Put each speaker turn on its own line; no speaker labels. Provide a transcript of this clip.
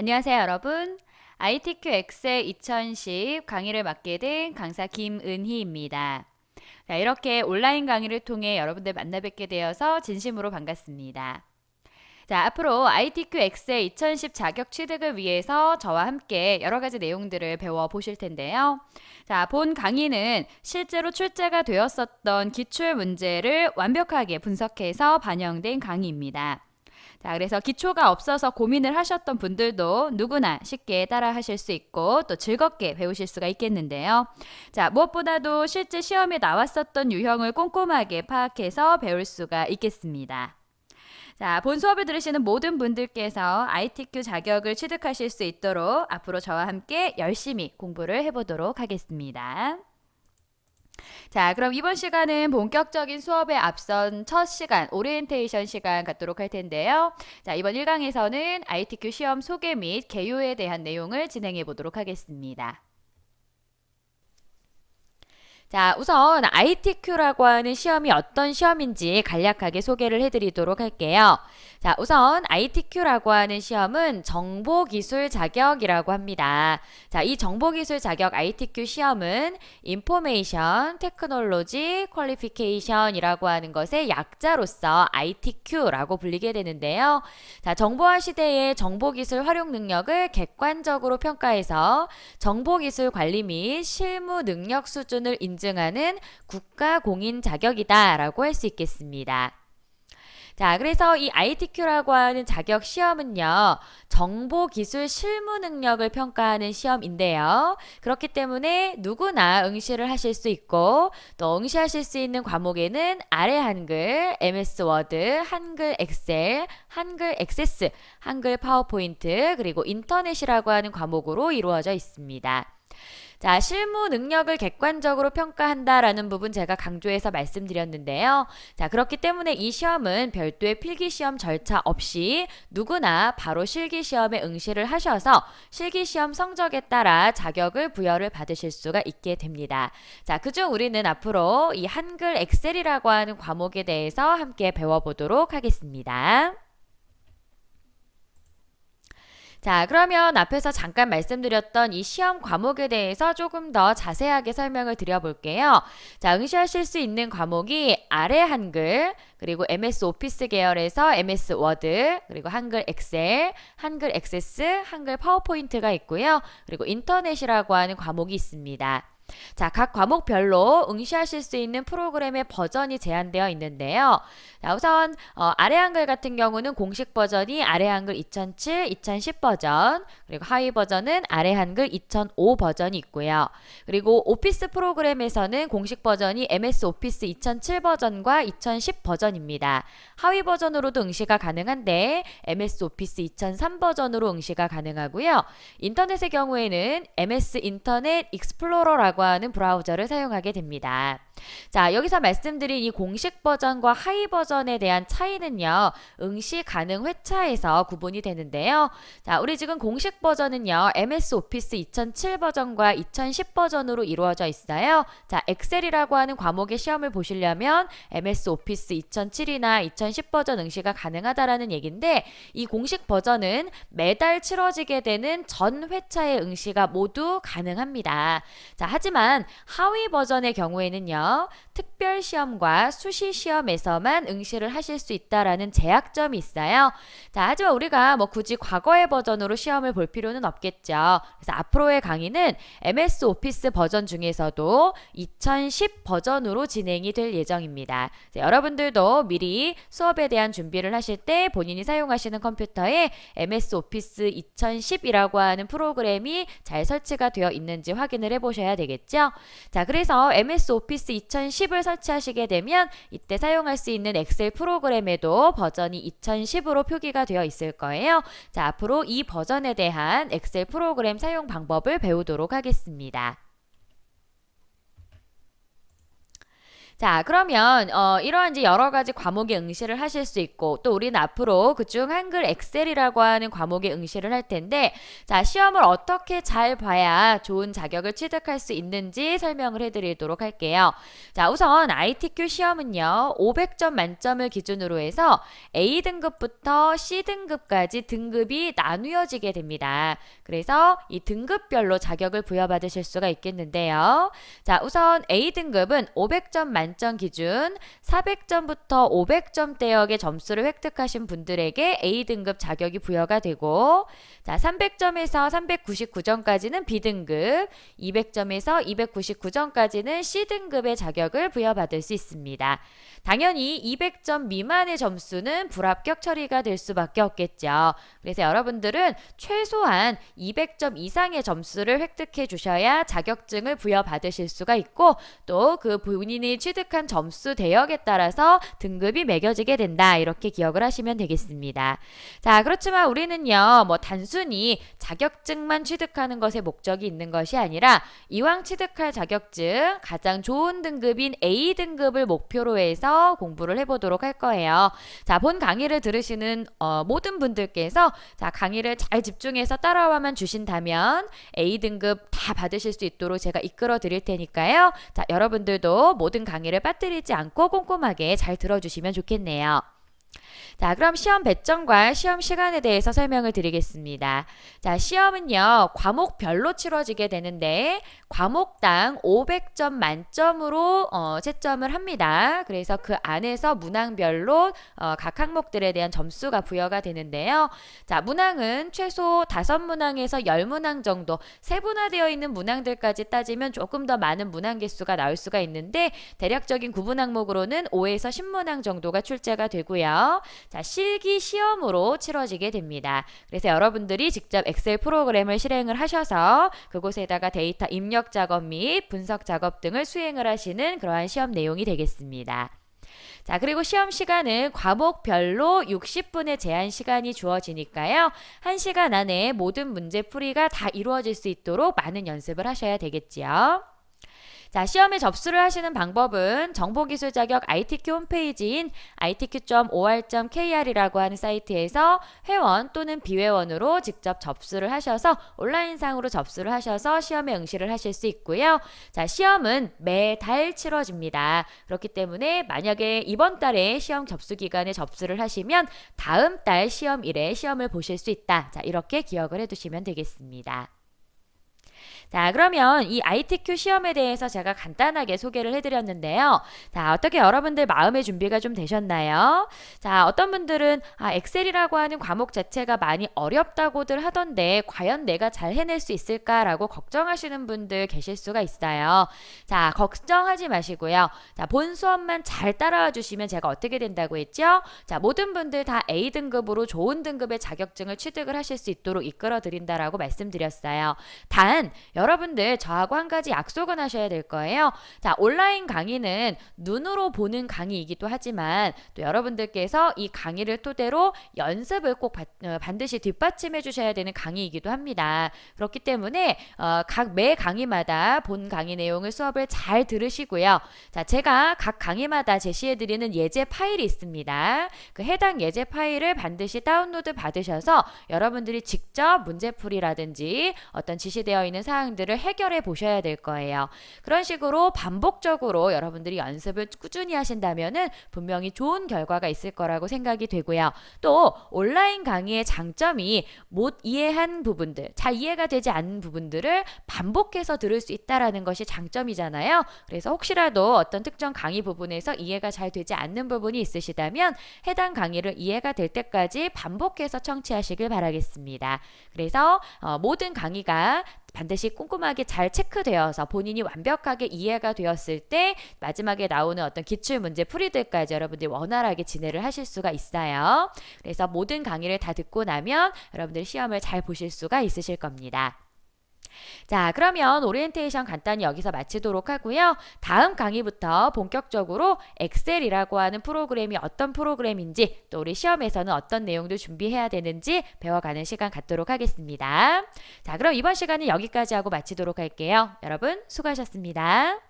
안녕하세요, 여러분. ITQ 엑셀 2010 강의를 맡게 된 강사 김은희입니다. 자, 이렇게 온라인 강의를 통해 여러분들 만나 뵙게 되어서 진심으로 반갑습니다. 자, 앞으로 ITQ 엑셀 2010 자격 취득을 위해서 저와 함께 여러 가지 내용들을 배워 보실 텐데요. 자, 본 강의는 실제로 출제가 되었었던 기출 문제를 완벽하게 분석해서 반영된 강의입니다. 자, 그래서 기초가 없어서 고민을 하셨던 분들도 누구나 쉽게 따라 하실 수 있고 또 즐겁게 배우실 수가 있겠는데요. 자, 무엇보다도 실제 시험에 나왔었던 유형을 꼼꼼하게 파악해서 배울 수가 있겠습니다. 자, 본 수업을 들으시는 모든 분들께서 ITQ 자격을 취득하실 수 있도록 앞으로 저와 함께 열심히 공부를 해보도록 하겠습니다. 자, 그럼 이번 시간은 본격적인 수업에 앞선 첫 시간, 오리엔테이션 시간 갖도록 할 텐데요. 자, 이번 1강에서는 ITQ 시험 소개 및 개요에 대한 내용을 진행해 보도록 하겠습니다. 자, 우선 ITQ라고 하는 시험이 어떤 시험인지 간략하게 소개를 해드리도록 할게요. 자, 우선 ITQ라고 하는 시험은 정보기술 자격이라고 합니다. 자, 이 정보기술 자격 ITQ 시험은 Information Technology Qualification이라고 하는 것의 약자로서 ITQ라고 불리게 되는데요. 자, 정보화 시대의 정보기술 활용 능력을 객관적으로 평가해서 정보기술 관리 및 실무 능력 수준을 인 인증하는 국가 공인 자격이다라고 할 수 있겠습니다. 자, 그래서 이 ITQ라고 하는 자격 시험은요, 정보 기술 실무 능력을 평가하는 시험인데요. 그렇기 때문에 누구나 응시를 하실 수 있고, 또 응시하실 수 있는 과목에는 아래 한글, MS 워드, 한글 엑셀, 한글 액세스, 한글 파워포인트, 그리고 인터넷이라고 하는 과목으로 이루어져 있습니다. 자, 실무 능력을 객관적으로 평가한다라는 부분 제가 강조해서 말씀드렸는데요. 자, 그렇기 때문에 이 시험은 별도의 필기 시험 절차 없이 누구나 바로 실기 시험에 응시를 하셔서 실기 시험 성적에 따라 자격을 부여를 받으실 수가 있게 됩니다. 자, 그중 우리는 앞으로 이 한글 엑셀이라고 하는 과목에 대해서 함께 배워보도록 하겠습니다. 자, 그러면 앞에서 잠깐 말씀드렸던 이 시험 과목에 대해서 조금 더 자세하게 설명을 드려볼게요. 자, 응시하실 수 있는 과목이 아래 한글, 그리고 MS 오피스 계열에서 MS 워드, 그리고 한글 엑셀, 한글 액세스, 한글 파워포인트가 있고요. 그리고 인터넷이라고 하는 과목이 있습니다. 자, 각 과목별로 응시하실 수 있는 프로그램의 버전이 제한되어 있는데요. 자, 우선 어, 아래 한글 같은 경우는 공식 버전이 아래 한글 2007, 2010 버전, 그리고 하위 버전은 아래 한글 2005 버전이 있고요. 그리고 오피스 프로그램에서는 공식 버전이 MS 오피스 2007 버전과 2010 버전입니다. 하위 버전으로도 응시가 가능한데 MS 오피스 2003 버전으로 응시가 가능하고요. 인터넷의 경우에는 MS 인터넷 익스플로러라고 라고 하는 브라우저를 사용하게 됩니다. 자, 여기서 말씀드린 이 공식 버전과 하위 버전에 대한 차이는요, 응시 가능 회차에서 구분이 되는데요. 자, 우리 지금 공식 버전은요, MS 오피스 2007 버전과 2010 버전으로 이루어져 있어요. 자, 엑셀이라고 하는 과목의 시험을 보시려면 MS 오피스 2007이나 2010 버전 응시가 가능하다라는 얘기인데, 이 공식 버전은 매달 치러지게 되는 전 회차의 응시가 모두 가능합니다. 자, 하지만 하위 버전의 경우에는요, 있습니다. 특별 시험과 수시 시험에서만 응시를 하실 수 있다라는 제약점이 있어요. 자, 하지만 우리가 뭐 굳이 과거의 버전으로 시험을 볼 필요는 없겠죠. 그래서 앞으로의 강의는 MS 오피스 버전 중에서도 2010 버전으로 진행이 될 예정입니다. 자, 여러분들도 미리 수업에 대한 준비를 하실 때 본인이 사용하시는 컴퓨터에 MS 오피스 2010이라고 하는 프로그램이 잘 설치가 되어 있는지 확인을 해 보셔야 되겠죠. 자, 그래서 MS 오피스 2010을 설치하시게 되면 이때 사용할 수 있는 엑셀 프로그램에도 버전이 2010으로 표기가 되어 있을 거예요. 자, 앞으로 이 버전에 대한 엑셀 프로그램 사용 방법을 배우도록 하겠습니다. 자, 그러면 어, 이러한 이제 여러 가지 과목에 응시를 하실 수 있고 또 우리는 앞으로 그중 한글 엑셀이라고 하는 과목에 응시를 할 텐데 자, 시험을 어떻게 잘 봐야 좋은 자격을 취득할 수 있는지 설명을 해 드리도록 할게요. 자, 우선 ITQ 시험은요, 500점 만점을 기준으로 해서 A 등급부터 C 등급까지 등급이 나누어지게 됩니다. 그래서 이 등급별로 자격을 부여받으실 수가 있겠는데요. 자, 우선 A 등급은 500점 만점 기준 400점부터 500점대역의 점수를 획득하신 분들에게 A 등급 자격이 부여가 되고 자, 300점에서 399점까지는 B 등급, 200점에서 299점까지는 C 등급의 자격을 부여받을 수 있습니다. 당연히 200점 미만의 점수는 불합격 처리가 될 수밖에 없겠죠. 그래서 여러분들은 최소한 200점 이상의 점수를 획득해 주셔야 자격증을 부여받으실 수가 있고 또 그 본인이 취득 한 점수 대역에 따라서 등급이 매겨지게 된다. 이렇게 기억을 하시면 되겠습니다. 자, 그렇지만 우리는요, 뭐 단순히 자격증만 취득하는 것에 목적이 있는 것이 아니라 이왕 취득할 자격증 가장 좋은 등급인 A 등급을 목표로 해서 공부를 해보도록 할 거예요. 자, 본 강의를 들으시는 어, 모든 분들께서 자, 강의를 잘 집중해서 따라와만 주신다면 A 등급 다 받으실 수 있도록 제가 이끌어 드릴 테니까요. 자, 여러분들도 모든 강의 를 빠뜨리지 않고 꼼꼼하게 잘 들어주시면 좋겠네요. 자, 그럼 시험 배점과 시험 시간에 대해서 설명을 드리겠습니다. 자, 시험은요, 과목별로 치러지게 되는데, 과목당 500점 만점으로 어, 채점을 합니다. 그래서 그 안에서 문항별로 어, 각 항목들에 대한 점수가 부여가 되는데요. 자, 문항은 최소 5문항에서 10문항 정도, 세분화되어 있는 문항들까지 따지면 조금 더 많은 문항 개수가 나올 수가 있는데, 대략적인 구분 항목으로는 5에서 10문항 정도가 출제가 되고요. 자, 실기 시험으로 치러지게 됩니다. 그래서 여러분들이 직접 엑셀 프로그램을 실행을 하셔서 그곳에다가 데이터 입력 작업 및 분석 작업 등을 수행을 하시는 그러한 시험 내용이 되겠습니다. 자, 그리고 시험 시간은 과목별로 60분의 제한 시간이 주어지니까요. 1시간 안에 모든 문제 풀이가 다 이루어질 수 있도록 많은 연습을 하셔야 되겠지요. 자, 시험에 접수를 하시는 방법은 정보기술 자격 ITQ 홈페이지인 itq.or.kr이라고 하는 사이트에서 회원 또는 비회원으로 직접 접수를 하셔서 온라인상으로 접수를 하셔서 시험에 응시를 하실 수 있고요. 자, 시험은 매달 치러집니다. 그렇기 때문에 만약에 이번 달에 시험 접수 기간에 접수를 하시면 다음 달 시험일에 시험을 보실 수 있다. 자, 이렇게 기억을 해 두시면 되겠습니다. 자, 그러면 이 ITQ 시험에 대해서 제가 간단하게 소개를 해드렸는데요. 자, 어떻게 여러분들 마음의 준비가 좀 되셨나요? 자, 어떤 분들은 아, 엑셀이라고 하는 과목 자체가 많이 어렵다고들 하던데 과연 내가 잘 해낼 수 있을까라고 걱정하시는 분들 계실 수가 있어요. 자, 걱정하지 마시고요. 자, 본 수업만 잘 따라와 주시면 제가 어떻게 된다고 했죠? 자, 모든 분들 다 A 등급으로 좋은 등급의 자격증을 취득을 하실 수 있도록 이끌어 드린다라고 말씀드렸어요. 단 여러분들 저하고 한 가지 약속은 하셔야 될 거예요. 자, 온라인 강의는 눈으로 보는 강의이기도 하지만 또 여러분들께서 이 강의를 토대로 연습을 꼭 바, 어, 반드시 뒷받침해 주셔야 되는 강의이기도 합니다. 그렇기 때문에 어, 각 매 강의마다 본 강의 내용을 수업을 잘 들으시고요. 자, 제가 각 강의마다 제시해 드리는 예제 파일이 있습니다. 그 해당 예제 파일을 반드시 다운로드 받으셔서 여러분들이 직접 문제풀이라든지 어떤 지시되어 있는 사항 들을 해결해 보셔야 될 거예요. 그런 식으로 반복적으로 여러분들이 연습을 꾸준히 하신다면은 분명히 좋은 결과가 있을 거라고 생각이 되고요. 또 온라인 강의의 장점이 못 이해한 부분들, 잘 이해가 되지 않는 부분들을 반복해서 들을 수 있다라는 것이 장점이잖아요. 그래서 혹시라도 어떤 특정 강의 부분에서 이해가 잘 되지 않는 부분이 있으시다면 해당 강의를 이해가 될 때까지 반복해서 청취하시길 바라겠습니다. 그래서 어, 모든 강의가 반드시 꼼꼼하게 잘 체크되어서 본인이 완벽하게 이해가 되었을 때 마지막에 나오는 어떤 기출 문제 풀이들까지 여러분들이 원활하게 진행을 하실 수가 있어요. 그래서 모든 강의를 다 듣고 나면 여러분들 시험을 잘 보실 수가 있으실 겁니다. 자, 그러면 오리엔테이션 간단히 여기서 마치도록 하고요. 다음 강의부터 본격적으로 엑셀이라고 하는 프로그램이 어떤 프로그램인지 또 우리 시험에서는 어떤 내용들 준비해야 되는지 배워가는 시간 갖도록 하겠습니다. 자, 그럼 이번 시간은 여기까지 하고 마치도록 할게요. 여러분 수고하셨습니다.